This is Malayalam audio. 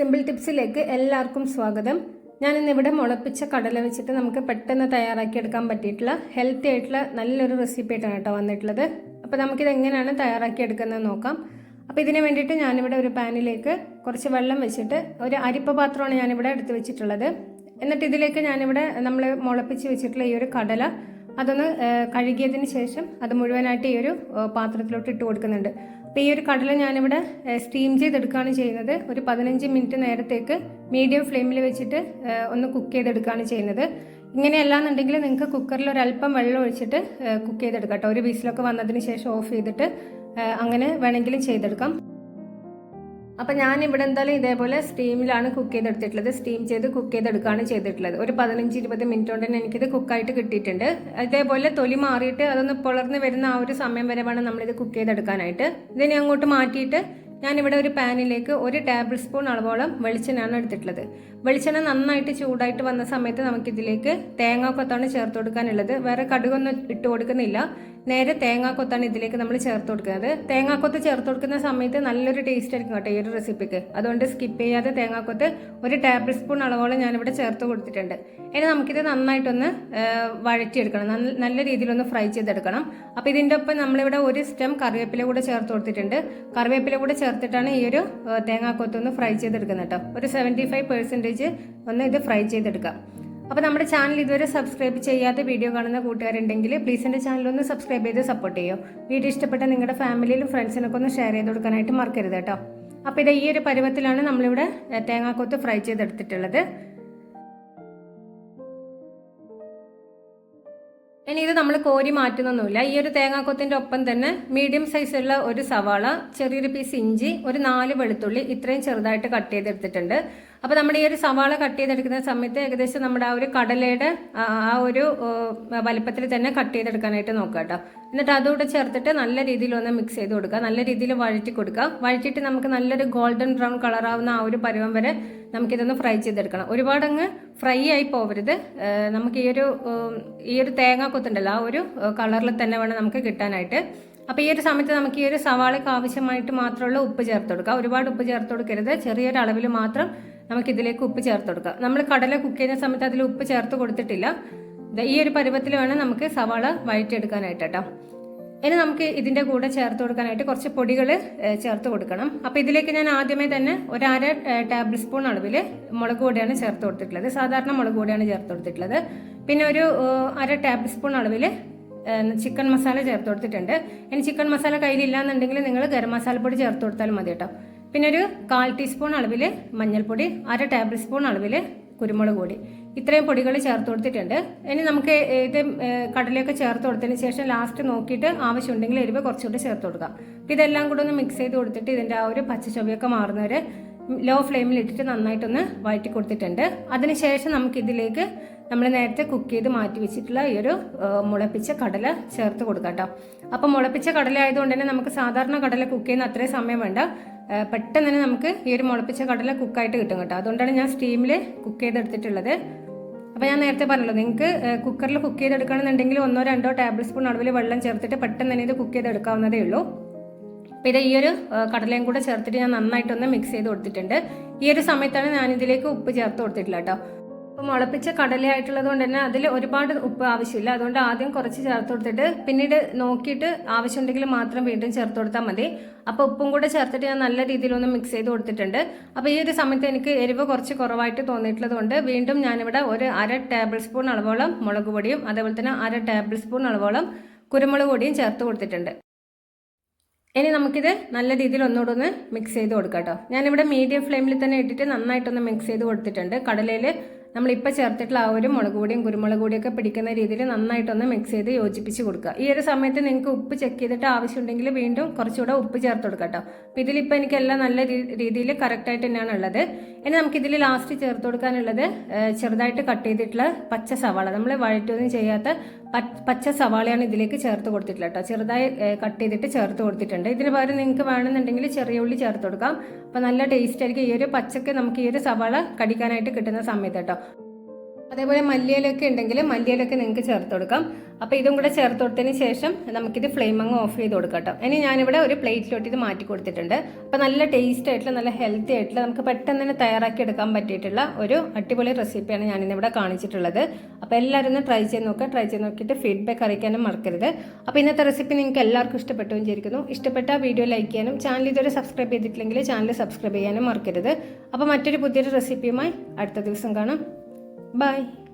സിമ്പിൾ ടിപ്സിലേക്ക് എല്ലാവർക്കും സ്വാഗതം. ഞാൻ ഇന്നിവിടെ മുളപ്പിച്ച കടല വെച്ചിട്ട് നമുക്ക് പെട്ടെന്ന് തയ്യാറാക്കി എടുക്കാൻ പറ്റിയിട്ടുള്ള ഹെൽത്തി ആയിട്ടുള്ള നല്ലൊരു റെസിപ്പി ആയിട്ടാണ് കേട്ടോ വന്നിട്ടുള്ളത്. അപ്പോൾ നമുക്കിത് എങ്ങനെയാണ് തയ്യാറാക്കി എടുക്കുന്നത് നോക്കാം. അപ്പോൾ ഇതിന് വേണ്ടിയിട്ട് ഞാനിവിടെ ഒരു പാനിലേക്ക് കുറച്ച് വെള്ളം വെച്ചിട്ട് ഒരു അരിപ്പ പാത്രമാണ് ഞാനിവിടെ എടുത്ത് വെച്ചിട്ടുള്ളത്. എന്നിട്ട് ഇതിലേക്ക് ഞാനിവിടെ നമ്മൾ മുളപ്പിച്ച് വെച്ചിട്ടുള്ള ഈ ഒരു കടല അതൊന്ന് കഴുകിയതിന് ശേഷം അത് മുഴുവനായിട്ട് ഈ ഒരു പാത്രത്തിലോട്ട് ഇട്ട് കൊടുക്കുന്നുണ്ട്. അപ്പോൾ ഈ ഒരു കടല ഞാനിവിടെ സ്റ്റീം ചെയ്തെടുക്കുകയാണ് ചെയ്യുന്നത്. ഒരു പതിനഞ്ച് മിനിറ്റ് നേരത്തേക്ക് മീഡിയം ഫ്ലെയിമിൽ വെച്ചിട്ട് ഒന്ന് കുക്ക് ചെയ്തെടുക്കുകയാണ് ചെയ്യുന്നത്. ഇങ്ങനെയല്ലാന്നുണ്ടെങ്കിൽ നിങ്ങൾക്ക് കുക്കറിൽ ഒരല്പം വെള്ളം ഒഴിച്ചിട്ട് കുക്ക് ചെയ്തെടുക്കാം കേട്ടോ. ഒരു വിസിലൊക്കെ വന്നതിന് ശേഷം ഓഫ് ചെയ്തിട്ട് അങ്ങനെ വേണമെങ്കിലും ചെയ്തെടുക്കാം. അപ്പം ഞാൻ ഇവിടെ എന്തായാലും ഇതേപോലെ സ്റ്റീമിലാണ് കുക്ക് ചെയ്തെടുത്തിട്ടുള്ളത്. സ്റ്റീം ചെയ്ത് കുക്ക് ചെയ്തെടുക്കുകയാണ് ചെയ്തിട്ടുള്ളത്. ഒരു പതിനഞ്ച് ഇരുപത് മിനിറ്റ് കൊണ്ട് തന്നെ എനിക്കിത് കുക്കായിട്ട് കിട്ടിയിട്ടുണ്ട്. ഇതേപോലെ തൊലി മാറിയിട്ട് അതൊന്ന് പുലർന്ന് വരുന്ന ആ ഒരു സമയം വരെ വേണം നമ്മളിത് കുക്ക് ചെയ്തെടുക്കാനായിട്ട്. ഇതിനെ അങ്ങോട്ട് മാറ്റിയിട്ട് ഞാനിവിടെ ഒരു പാനിലേക്ക് ഒരു ടേബിൾ സ്പൂൺ അളവോളം വെളിച്ചെണ്ണയാണ് എടുത്തിട്ടുള്ളത്. വെളിച്ചെണ്ണ നന്നായിട്ട് ചൂടായിട്ട് വന്ന സമയത്ത് നമുക്കിതിലേക്ക് തേങ്ങാക്കൊത്താണ് ചേർത്ത് കൊടുക്കാനുള്ളത്. വേറെ കടുകൊന്നും ഇട്ട് കൊടുക്കുന്നില്ല. നേരെ തേങ്ങാക്കൊത്താണ് ഇതിലേക്ക് നമ്മൾ ചേർത്ത് കൊടുക്കുന്നത്. തേങ്ങാക്കൊത്ത് ചേർത്ത് കൊടുക്കുന്ന സമയത്ത് നല്ലൊരു ടേസ്റ്റ് ആയിരിക്കും കേട്ടോ ഈ ഒരു റെസിപ്പിക്ക് അതുകൊണ്ട് സ്കിപ്പ് ചെയ്യാതെ തേങ്ങാക്കൊത്ത് ഒരു ടേബിൾ സ്പൂൺ അളവോളം ഞാനിവിടെ ചേർത്ത് കൊടുത്തിട്ടുണ്ട്. ഇനി നമുക്കിത് നന്നായിട്ടൊന്ന് വഴറ്റിയെടുക്കണം. നല്ല- രീതിയിലൊന്ന് ഫ്രൈ ചെയ്തെടുക്കണം. അപ്പോൾ ഇതിന്റെ ഒപ്പം നമ്മളിവിടെ ഒരു സ്റ്റെം കറിവേപ്പില കൂടെ ചേർത്ത് കൊടുത്തിട്ടുണ്ട്. കറിവേപ്പില കൂടെ ചേർത്തിട്ടാണ് ഈ ഒരു ആ, തേങ്ങാക്കൊത്ത് ഒന്ന് ഫ്രൈ ചെയ്തെടുക്കുന്നത് കേട്ടോ. ഒരു സെവന്റി ഫൈവ് പെർസെന്റേജ് ഒന്ന് ഇത് ഫ്രൈ ചെയ്തെടുക്കാം. അപ്പോൾ നമ്മുടെ ചാനൽ ഇതുവരെ സബ്സ്ക്രൈബ് ചെയ്യാത്ത വീഡിയോ കാണുന്ന കൂട്ടുകാരുണ്ടെങ്കിൽ പ്ലീസ് എന്റെ ചാനൽ ഒന്ന് സബ്സ്ക്രൈബ് ചെയ്ത് സപ്പോർട്ട് ചെയ്യോ. വീഡിയോ ഇഷ്ടപ്പെട്ട നിങ്ങളുടെ ഫാമിലിയിലും ഫ്രണ്ട്സിനൊക്കെ ഒന്ന് ഷെയർ ചെയ്ത് കൊടുക്കാനായിട്ട് മറക്കരുത് കേട്ടോ. അപ്പോൾ ഇത് ഈ ഒരു പരുവത്തിലാണ് നമ്മളിവിടെ തേങ്ങാക്കൊത്ത് ഫ്രൈ ചെയ്തെടുത്തിട്ടുള്ളത്. ഇനി ഇത് നമ്മൾ കോരി മാറ്റുന്നൊന്നുമില്ല. ഈ ഒരു തേങ്ങാക്കൊത്തിന്റെ ഒപ്പം തന്നെ മീഡിയം സൈസുള്ള ഒരു സവാള ചെറിയൊരു പീസ് ഇഞ്ചി ഒരു നാല് വെളുത്തുള്ളി ഇത്രയും ചെറുതായിട്ട് കട്ട് ചെയ്തെടുത്തിട്ടുണ്ട്. അപ്പോൾ നമ്മുടെ ഈ ഒരു സവാള കട്ട് ചെയ്തെടുക്കുന്ന സമയത്ത് ഏകദേശം നമ്മുടെ ആ ഒരു കടലയുടെ ആ ഒരു വലുപ്പത്തിൽ തന്നെ കട്ട് ചെയ്തെടുക്കാനായിട്ട് നോക്കുക കേട്ടോ. എന്നിട്ട് അതുകൂടെ ചേർത്തിട്ട് നല്ല രീതിയിൽ ഒന്ന് മിക്സ് ചെയ്ത് കൊടുക്കുക. നല്ല രീതിയിൽ വഴറ്റി കൊടുക്കുക. വഴറ്റിയിട്ട് നമുക്ക് നല്ലൊരു ഗോൾഡൻ ബ്രൗൺ കളറാവുന്ന ആ ഒരു പരുവം വരെ നമുക്കിതൊന്ന് ഫ്രൈ ചെയ്തെടുക്കണം. ഒരുപാടങ്ങ് ഫ്രൈ ആയി പോവരുത്. നമുക്ക് ഈ ഒരു ഈ ഒരു തേങ്ങ കൊത്തുണ്ടല്ലോ ആ ഒരു കളറിൽ തന്നെ വേണം നമുക്ക് കിട്ടാനായിട്ട്. അപ്പോൾ ഈ ഒരു സമയത്ത് നമുക്ക് ഈ ഒരു സവാളയ്ക്ക് ആവശ്യമായിട്ട് മാത്രമുള്ള ഉപ്പ് ചേർത്ത് കൊടുക്കുക ഒരുപാട് ഉപ്പ് ചേർത്ത് കൊടുക്കരുത്. ചെറിയൊരു അളവിൽ മാത്രം നമുക്ക് ഇതിലേക്ക് ഉപ്പ് ചേർത്ത് കൊടുക്കുക നമ്മൾ കടല കുക്ക് ചെയ്യുന്ന സമയത്ത് അതിൽ ഉപ്പ് ചേർത്ത് കൊടുത്തിട്ടില്ല. ഈ ഒരു പരുവത്തിൽ വേണം നമുക്ക് സവാള വഴറ്റിയെടുക്കാനായിട്ട് കേട്ടോ. ഇനി നമുക്ക് ഇതിന്റെ കൂടെ ചേർത്ത് കൊടുക്കാനായിട്ട് കുറച്ച് പൊടികൾ ചേർത്ത് കൊടുക്കണം. അപ്പോൾ ഇതിലേക്ക് ഞാൻ ആദ്യമേ തന്നെ ഒരു അര ടേബിൾ സ്പൂൺ അളവിൽ മുളക് പൊടിയാണ് ചേർത്ത് കൊടുത്തിട്ടുള്ളത്. സാധാരണ മുളക് പൊടിയാണ് ചേർത്ത് കൊടുത്തിട്ടുള്ളത്. പിന്നെ ഒരു അര ടേബിൾ സ്പൂൺ അളവിൽ ചിക്കൻ മസാല ചേർത്ത് കൊടുത്തിട്ടുണ്ട്. ഇനി ചിക്കൻ മസാല കയ്യിലില്ലാന്നുണ്ടെങ്കിൽ നിങ്ങൾ ഗരം മസാലപ്പൊടി ചേർത്ത് കൊടുത്താലും മതി കേട്ടോ. പിന്നെ ഒരു കാൽ ടീസ്പൂൺ അളവിൽ മഞ്ഞൾപ്പൊടി അര ടേബിൾ സ്പൂൺ അളവിൽ കുരുമുളക് പൊടി. ഇത്രയും പൊടികൾ ചേർത്ത് കൊടുത്തിട്ടുണ്ട്. ഇനി നമുക്ക് ഇത് കടലയൊക്കെ ചേർത്ത് കൊടുത്തതിന് ശേഷം ലാസ്റ്റ് നോക്കിയിട്ട് ആവശ്യമുണ്ടെങ്കിൽ എരിവ് കുറച്ചുകൂടി ചേർത്ത് കൊടുക്കാം അപ്പം ഇതെല്ലാം കൂടെ ഒന്ന് മിക്സ് ചെയ്ത് കൊടുത്തിട്ട് ഇതിന്റെ ആ ഒരു പച്ചച്ചൊവ്യൊക്കെ മാറുന്നവരെ ലോ ഫ്ലെയിമിൽ ഇട്ടിട്ട് നന്നായിട്ടൊന്ന് വഴറ്റി കൊടുത്തിട്ടുണ്ട്. അതിനുശേഷം നമുക്കിതിലേക്ക് നമ്മൾ നേരത്തെ കുക്ക് ചെയ്ത് മാറ്റി വെച്ചിട്ടുള്ള ഈ ഒരു മുളപ്പിച്ച കടല ചേർത്ത് കൊടുക്കാം കേട്ടോ അപ്പം മുളപ്പിച്ച കടല ആയതുകൊണ്ട് തന്നെ നമുക്ക് സാധാരണ കടല കുക്ക് ചെയ്യുന്ന അത്രയും സമയം വേണ്ട. പെട്ടെന്ന് തന്നെ നമുക്ക് ഈ ഒരു മുളപ്പിച്ച കടല കുക്കായിട്ട് കിട്ടും കേട്ടോ. അതുകൊണ്ടാണ് ഞാൻ സ്റ്റീമിൽ കുക്ക് ചെയ്തെടുത്തിട്ടുള്ളത്. അപ്പോൾ ഞാൻ നേരത്തെ പറഞ്ഞല്ലോ നിങ്ങൾക്ക് കുക്കറിൽ കുക്ക് ചെയ്തെടുക്കണമെന്നുണ്ടെങ്കിൽ ഒന്നോ രണ്ടോ ടേബിൾ സ്പൂൺ അളവിൽ വെള്ളം ചേർത്തിട്ട് പെട്ടെന്ന് തന്നെ ഇത് കുക്ക് ചെയ്തെടുക്കാവുന്നതേ ഉള്ളൂ. അപ്പോൾ ഇത് ഈ ഒരു കടലയും കൂടെ ചേർത്തിട്ട് ഞാൻ നന്നായിട്ടൊന്ന് മിക്സ് ചെയ്ത് കൊടുത്തിട്ടുണ്ട്. ഈ ഒരു സമയത്താണ് ഞാൻ ഇതിലേക്ക് ഉപ്പ് ചേർത്ത് കൊടുത്തിട്ടില്ല കേട്ടോ. അപ്പോൾ മുളപ്പിച്ച കടലയായിട്ടുള്ളത് കൊണ്ട് തന്നെ അതിൽ ഒരുപാട് ഉപ്പ് ആവശ്യമില്ല. അതുകൊണ്ട് ആദ്യം കുറച്ച് ചേർത്ത് കൊടുത്തിട്ട് പിന്നീട് നോക്കിയിട്ട് ആവശ്യമുണ്ടെങ്കിൽ മാത്രം വീണ്ടും ചേർത്ത് കൊടുത്താൽ മതി. അപ്പോൾ ഉപ്പും കൂടെ ചേർത്തിട്ട് ഞാൻ നല്ല രീതിയിലൊന്ന് മിക്സ് ചെയ്ത് കൊടുത്തിട്ടുണ്ട്. അപ്പോൾ ഈ ഒരു സമയത്ത് എനിക്ക് എരിവ് കുറച്ച് കുറവായിട്ട് തോന്നിയിട്ടുള്ളത് കൊണ്ട് വീണ്ടും ഞാനിവിടെ ഒരു അര ടേബിൾ സ്പൂൺ അളവോളം മുളക് പൊടിയും അതേപോലെ തന്നെ അര ടേബിൾ സ്പൂൺ അളവോളം കുരുമുളക് പൊടിയും ചേർത്ത് കൊടുത്തിട്ടുണ്ട്. ഇനി നമുക്കിത് നല്ല രീതിയിൽ ഒന്നുകൂടെ ഒന്ന് മിക്സ് ചെയ്ത് കൊടുക്കാം കേട്ടോ. ഞാനിവിടെ മീഡിയം ഫ്ലെയിമിൽ തന്നെ ഇട്ടിട്ട് നന്നായിട്ടൊന്ന് മിക്സ് ചെയ്ത് കൊടുത്തിട്ടുണ്ട്. കടലയിൽ നമ്മളിപ്പോൾ ചേർത്തിട്ടുള്ള ആ ഒരു മുളക് പൊടിയും കുരുമുളക് പൊടിയൊക്കെ പിടിക്കുന്ന രീതിയിൽ നന്നായിട്ടൊന്ന് മിക്സ് ചെയ്ത് യോജിപ്പിച്ച് കൊടുക്കുക. ഈ ഒരു സമയത്ത് നിങ്ങൾക്ക് ഉപ്പ് ചെക്ക് ചെയ്തിട്ട് ആവശ്യമുണ്ടെങ്കിൽ വീണ്ടും കുറച്ചുകൂടെ ഉപ്പ് ചേർത്ത് കൊടുക്കാം കേട്ടോ. അപ്പോൾ ഇതിലിപ്പോൾ എനിക്കെല്ലാം നല്ല രീതിയിൽ കറക്റ്റായിട്ട് തന്നെയാണ് ഉള്ളത്. ഇനി നമുക്കിതിൽ ലാസ്റ്റ് ചേർത്ത് കൊടുക്കാനുള്ളത് ചെറുതായിട്ട് കട്ട് ചെയ്തിട്ടുള്ള പച്ച സവാള. നമ്മൾ വഴറ്റൊന്നും ചെയ്യാത്ത പച്ച സവാളയാണ് ഇതിലേക്ക് ചേർത്ത് കൊടുത്തിട്ടുള്ളത് കേട്ടോ. ചെറുതായി കട്ട് ചെയ്തിട്ട് ചേർത്ത് കൊടുത്തിട്ടുണ്ട്. ഇതിന് പകരം നിങ്ങൾക്ക് വേണമെന്നുണ്ടെങ്കിൽ ചെറിയ ഉള്ളി ചേർത്ത് കൊടുക്കാം. അപ്പോൾ നല്ല ടേസ്റ്റ് ആയിരിക്കും. ഈ ഒരു പച്ചക്ക് നമുക്ക് ഈ ഒരു സവാള കടിക്കാനായിട്ട് കിട്ടുന്ന സമയത്ത് കേട്ടോ. അതേപോലെ മല്ലിയിലൊക്കെ ഉണ്ടെങ്കിൽ മല്ലിയിലൊക്കെ നിങ്ങൾക്ക് ചേർത്ത് കൊടുക്കാം. അപ്പോൾ ഇതും കൂടെ ചേർത്ത് കൊടുത്തതിന് ശേഷം നമുക്കിത് ഫ്ലെയിം അങ്ങ് ഓഫ് ചെയ്ത് കൊടുക്കാം കേട്ടോ. ഇനി ഞാനിവിടെ ഒരു പ്ലേറ്റിലോട്ട് ഇത് മാറ്റി കൊടുത്തിട്ടുണ്ട്. അപ്പോൾ നല്ല ടേസ്റ്റ് ആയിട്ടുള്ള നല്ല ഹെൽത്തി ആയിട്ടുള്ള നമുക്ക് പെട്ടെന്ന് തന്നെ തയ്യാറാക്കി എടുക്കാൻ പറ്റിയിട്ടുള്ള ഒരു അടിപൊളി റെസിപ്പിയാണ് ഞാനിന്നിവിടെ കാണിച്ചിട്ടുള്ളത്. അപ്പോൾ എല്ലാവരും ഒന്ന് ട്രൈ ചെയ്ത് നോക്കുക ട്രൈ ചെയ്ത് നോക്കിയിട്ട് ഫീഡ്ബാക്ക് അറിയിക്കാനും മറക്കരുത്. അപ്പോൾ ഇന്നത്തെ റെസിപ്പി നിങ്ങൾക്ക് എല്ലാവർക്കും ഇഷ്ടപ്പെട്ടു വിചാരിക്കുന്നു. ഇഷ്ടപ്പെട്ട വീഡിയോ ലൈക്ക് ചെയ്യാനും ചാനൽ ഇതുവരെ സബ്സ്ക്രൈബ് ചെയ്തിട്ടില്ലെങ്കിൽ ചാനൽ സബ്സ്ക്രൈബ് ചെയ്യാനും മറക്കരുത്. അപ്പോൾ മറ്റൊരു പുതിയൊരു റെസിപ്പിയുമായി അടുത്ത ദിവസം കാണാം. Bye.